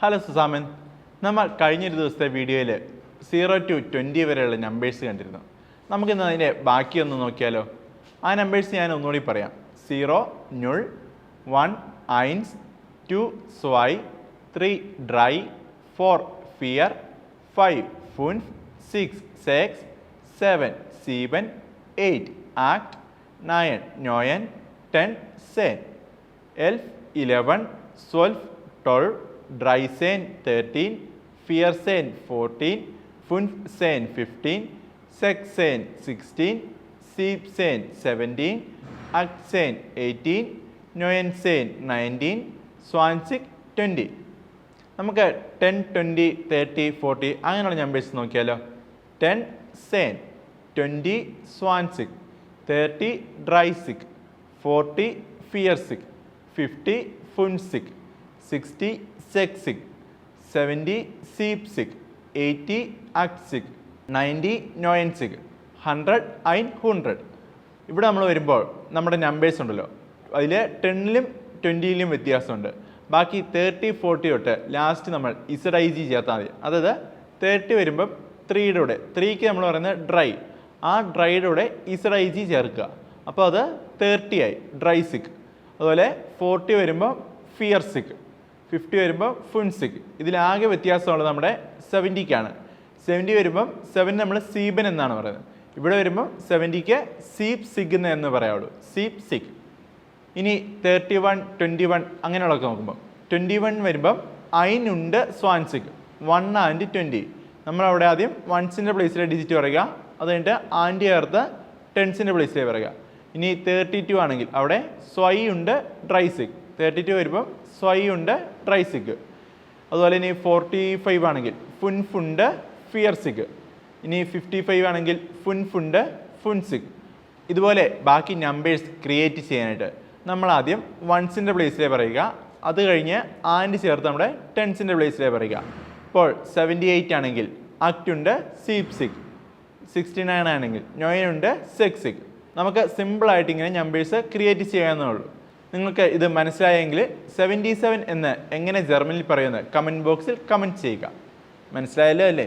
Hello സുസാമൻ. നമ്മൾ കഴിഞ്ഞൊരു ദിവസത്തെ വീഡിയോയിൽ സീറോ ടു ട്വന്റി വരെയുള്ള നമ്പേഴ്സ് കണ്ടിരുന്നു. നമുക്കിന്ന് അതിന്റെ ബാക്കിയൊന്ന് നോക്കിയാലോ? ആ നമ്പേഴ്സ് ഞാൻ ഒന്നുകൂടി പറയാം. സീറോ നുൾ വൺ ഐൻസ് ടു സ്വൈ ത്രീ ഡ്രൈ ഫോർ ഫിയർ ഫൈവ് ഫുൻ സിക്സ് സെക്സ് സെവൻ സീവൻ എയ്റ്റ് ആക്ട് നയൻ നോയൻ ടെൻ സെൻ എൽഫ് ഇലവൻ സ്വൽഫ് ട്വൽവ് ഡ്രൈസേൻ തേർട്ടീൻ ഫിയർസേൻ ഫോർട്ടീൻ ഫുൻസേൻ ഫിഫ്റ്റീൻ സെക്സേൻ സിക്സ്റ്റീൻ സീപ്സേൻ സെവന്റീൻ അക്സേൻ എയ്റ്റീൻ നൊയൻസേൻ നയന്റീൻ സ്വാൻസിക് ട്വന്റി നമുക്ക് ടെൻ ട്വന്റി തേർട്ടി ഫോർട്ടി അങ്ങനെയുള്ള നമ്പേഴ്സ് നോക്കിയാലോ. ടെൻ സേൻ ട്വന്റി സ്വാൻസിക് തേർട്ടി ഡ്രൈസിക് ഫോർട്ടി ഫിയർസിക് ഫിഫ്റ്റി ഫുൻസിക് സിക്സ്റ്റി സെക്സിക് സെവന്റി സീപ്സിക് എയ്റ്റി അക്സിക് നയന്റി നോയൻസിക് ഹൺഡ്രഡ് ഐൻ ഹൺഡ്രഡ് ഇവിടെ നമ്മൾ വരുമ്പോൾ നമ്മുടെ നമ്പേഴ്സ് ഉണ്ടല്ലോ. അതിൽ ടെന്നിലും ട്വന്റിയിലും വ്യത്യാസമുണ്ട്. ബാക്കി തേർട്ടി ഫോർട്ടി തൊട്ട് ലാസ്റ്റ് നമ്മൾ ഇസഡ് ഐ ജി ചേർത്താൽ മതി. അതായത് തേർട്ടി വരുമ്പം ത്രീയുടെ കൂടെ. ത്രീക്ക് നമ്മൾ പറയുന്നത് ഡ്രൈ ആ ഡ്രൈയുടെ കൂടെ ഇസഡ് ഐ ജി ചേർക്കുക. അപ്പോൾ അത് തേർട്ടി ആയി. ഡ്രൈ സിക്ക് അതുപോലെ ഫോർട്ടി വരുമ്പോൾ ഫിയർ സിക്ക് ഫിഫ്റ്റി വരുമ്പോൾ ഫുൻസിക് ഇതിലാകെ വ്യത്യാസമുള്ളത് നമ്മുടെ സെവന്റിക്കാണ് സെവന്റി വരുമ്പം സെവൻ നമ്മൾ സീബൻ എന്നാണ് പറയുന്നത്. ഇവിടെ വരുമ്പോൾ സെവന്റിക്ക് സീപ് സിഗ് എന്ന് പറയാവുള്ളൂ. സീപ് സിഗ് ഇനി തേർട്ടി വൺ ട്വന്റി വൺ അങ്ങനെയുള്ളതൊക്കെ നോക്കുമ്പോൾ ട്വന്റി വൺ വരുമ്പം അയിനുണ്ട് സ്വാൻസിക് വൺ ആൻഡ് ട്വന്റി നമ്മളവിടെ ആദ്യം വൺസിന്റെ പ്ലേസിലെ ഡിജിറ്റ് പറയുക അത് കഴിഞ്ഞിട്ട് ആൻഡ് ചേർത്ത് ടെൻസിന്റെ പ്ലേസിലേക്ക് പറയുക ഇനി തേർട്ടി ടു ആണെങ്കിൽ അവിടെ സ്വൈ ഉണ്ട് ഡ്രൈസിക് തേർട്ടി ടു വരുമ്പോൾ സ്വൈ ഉണ്ട് ഡ്രൈസിക് അതുപോലെ ഇനി ഫോർട്ടി ഫൈവ് ആണെങ്കിൽ ഫുൻ ഫുണ്ട് ഫിയർസിക് ഇനി ഫിഫ്റ്റി ഫൈവ് ആണെങ്കിൽ ഫുൻ ഫുണ്ട് ഫുൻസിക് ഇതുപോലെ ബാക്കി നമ്പേഴ്സ് ക്രിയേറ്റ് ചെയ്യാനായിട്ട് നമ്മൾ ആദ്യം വൺസിന്റെ പ്ലേസിലേ പറയുക. അത് കഴിഞ്ഞ് ആൻഡ് ചേർത്ത് നമ്മുടെ ടെൻസിന്റെ പ്ലേസിലേ പറയുക. ഇപ്പോൾ സെവന്റി എയ്റ്റ് ആണെങ്കിൽ അക്റ്റുണ്ട് സീപ്സിക് സിക്സ്റ്റി നയൻ ആണെങ്കിൽ നൊയനുണ്ട് സെക്സിക് നമുക്ക് സിമ്പിളായിട്ട് ഇങ്ങനെ നമ്പേഴ്സ് ക്രിയേറ്റ് ചെയ്യാവുന്നേ ഉള്ളൂ. നിങ്ങൾക്ക് ഇത് മനസ്സിലായെങ്കിൽ സെവന്റി സെവൻ എന്ന് എങ്ങനെ ജർമ്മനിൽ പറയുന്നത്? കമന്റ് ബോക്സിൽ കമന്റ് ചെയ്യുക. മനസ്സിലായല്ലോ അല്ലേ?